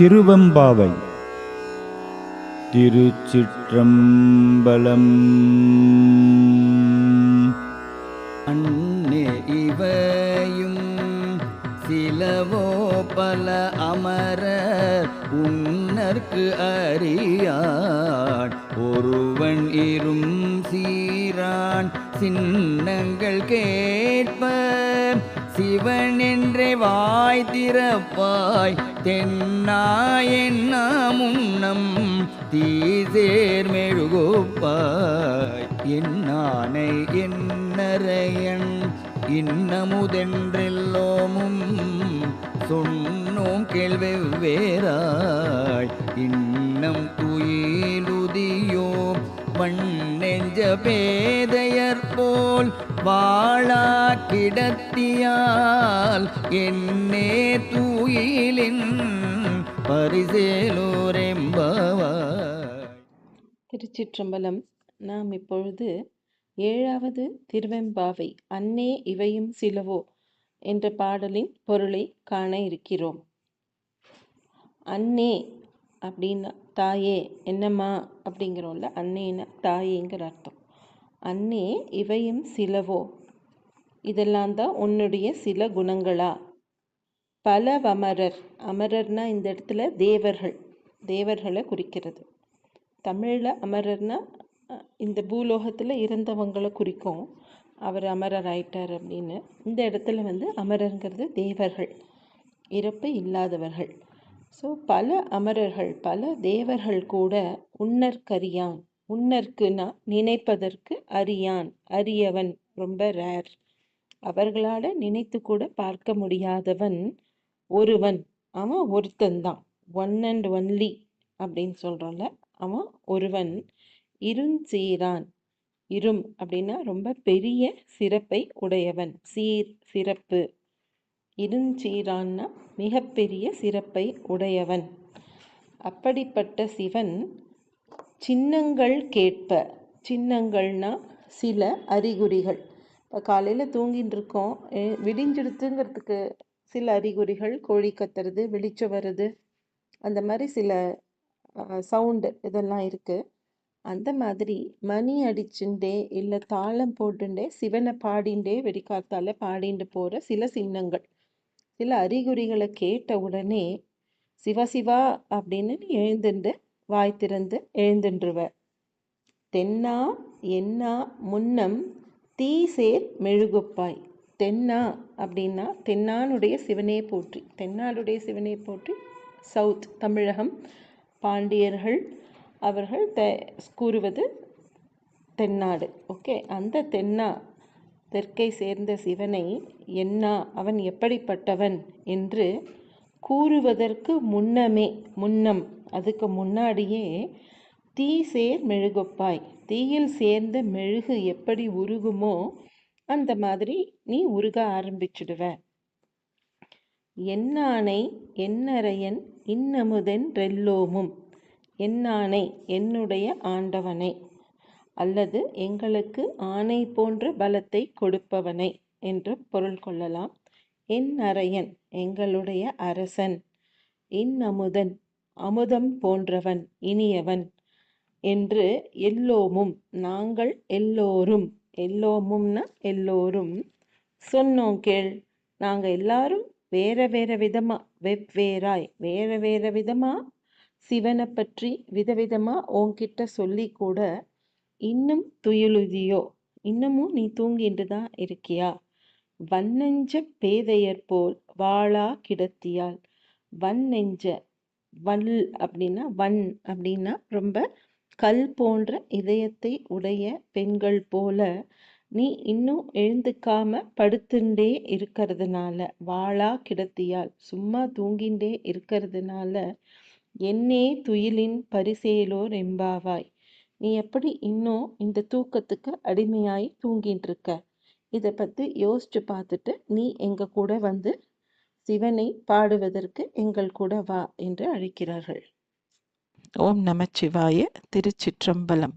திருவெம்பாவை. திருச்சிற்றம்பலம். அன்னே இவையும் சிலவோ பல அமரர் உன்னற்கு அறியான். ஒருவன் இரும் சீரான் சின்னங்கள் கேட்ப சிவன் என்றே வாய் திறப்பாய் தென்னாயென்னா முன்னம் தீசேர் மெழுகுப்பாய். என்னானை என்னரையன் இன்னமுதென்றெல்லோமும் சொன்னோம் கேள்வி வேறாய் இன்னம் துயிலுதியோ மண் நெஞ்ச பேதையர் போல் வாழா கிடத்தியால் என்னே தூயிலின் பரிசேலோரெம்பவாய் திருச்சிற்றம்பலம். நாம் இப்பொழுது ஏழாவது திருவெம்பாவை அன்னே இவையும் சிலவோ என்ற பாடலின் பொருளை காண இருக்கிறோம். அன்னே அப்படின்னா தாயே என்னம்மா அப்படிங்கிறோம்ல அன்னேன்னா தாயேங்கிற அர்த்தம். அன்னே இவையும் சிலவோ? இதெல்லாம் தான் உன்னுடைய சில குணங்களா? பலவமரர். அமரர்னா இந்த இடத்துல தேவர்கள். தேவர்களை குறிக்கிறது. தமிழில் அமரர்னா இந்த பூலோகத்தில் இருந்தவங்களை குறிக்கும். அவர் அமரர் ஆயிட்டார் அப்படின்னு. இந்த இடத்துல வந்து அமரருங்கிறது தேவர்கள். இறப்பு இல்லாதவர்கள். ஸோ பல அமரர்கள் பல தேவர்கள் கூட உன்னற்கரியான் உன்னற்குனா நினைப்பதற்கு அறியான். அரியவன் ரொம்ப ரேர் அவர்களால் நினைத்து கூட பார்க்க முடியாதவன் ஒருவன். அவன் ஒருத்தன்தான் ஒன் அண்ட் ஒன்லி அப்படின்னு சொல்கிறோம்ல அவன் ஒருவன். இருஞ்சீரான் இரும் அப்படின்னா ரொம்ப பெரிய சிறப்பை உடையவன். சீர் சிறப்பு. இருஞ்சீரான்னா மிகப்பெரிய சிறப்பை உடையவன். அப்படிப்பட்ட சிவன் சின்னங்கள் கேட்ப. சின்னங்கள்னா சில அறிகுறிகள். இப்போ காலையில் தூங்கிட்டு இருக்கோம் விடிஞ்சிடுத்துங்கிறதுக்கு சில அறிகுறிகள் கோழி கத்துறது வெளிச்சம் வருது அந்த மாதிரி சில சவுண்டு இதெல்லாம் இருக்குது அந்த மாதிரி மணி அடிச்சுட்டே இல்லை தாளம் போட்டுண்டே சிவனை பாடிண்டே வெடிக்காத்தால பாடிண்டு போகிற சில சின்னங்கள். சில அறிகுறிகளை கேட்ட உடனே சிவசிவா அப்படின்னு நீ எழுந்துண்டு வாய் திறந்து எழுந்தின்றுவ தென்னா என்னா முன்னம் தீ சேர் மெழுகுப்பாய். தென்னா அப்படின்னா தென்னானுடைய சிவனே போற்றி. தென்னாடுடைய சிவனே போற்றி சவுத் தமிழகம் பாண்டியர்கள் அவர்கள் த கூறுவது தென்னாடு. ஓகே? அந்த தென்னா தெற்கை சேர்ந்த சிவனை என்னா அவன் எப்படிப்பட்டவன் என்று கூறுவதற்கு முன்னமே முன்னம் அதுக்கு முன்னாடியே தீ சேர் மெழுகுப்பாய். தீயில் சேர்ந்த மெழுகு எப்படி உருகுமோ அந்த மாதிரி நீ உருக ஆரம்பிச்சிடுவ. என்னானை என்னரையன் இன்னமுதென்றெல்லோமும் என்னானை என்னுடைய ஆண்டவனை. அல்லது எங்களுக்கு ஆணை போன்ற பலத்தை கொடுப்பவனை என்று பொருள் கொள்ளலாம். என் அரையன் எங்களுடைய அரசன். இன்னமுதன் அமுதம் போன்றவன் இனியவன் என்று எல்லோமும் நாங்கள் எல்லோரும் எல்லோமும்னா எல்லோரும் சொன்னோம் கேள். நாங்கள் எல்லாரும் வேற வேற விதமாக வெவ்வேறாய் வேற வேற விதமாக சிவனை பற்றி விதவிதமாக உன்கிட்ட சொல்லி கூட இன்னும் துயிலுதியோ இன்னமும் நீ தூங்கிட்டு தான் இருக்கியா? வன்னெஞ்ச பேதையர் போல் வாளா கிடத்தியால் வன்னெஞ்ச வல் அப்படின்னா வன் அப்படின்னா ரொம்ப கல் போன்ற இதயத்தை உடைய பெண்கள் போல நீ இன்னும் எழுந்துக்காம படுத்துண்டே இருக்கிறதுனால வாளா கிடத்தியால் சும்மா தூங்கிண்டே இருக்கிறதுனால என்னே துயிலின் பரிசேலோர் எம்பாவாய் நீ எப்படி இன்னும் இந்த தூக்கத்துக்கு அடிமையாய் தூங்கிட்டு இருக்க இதை பற்றி யோசிச்சு பார்த்துட்டு நீ எங்கள் கூட வந்து சிவனை பாடுவதற்கு எங்கள் கூட வா என்று அழைக்கிறார்கள். ஓம் நமச்சிவாய திருச்சிற்றம்பலம்.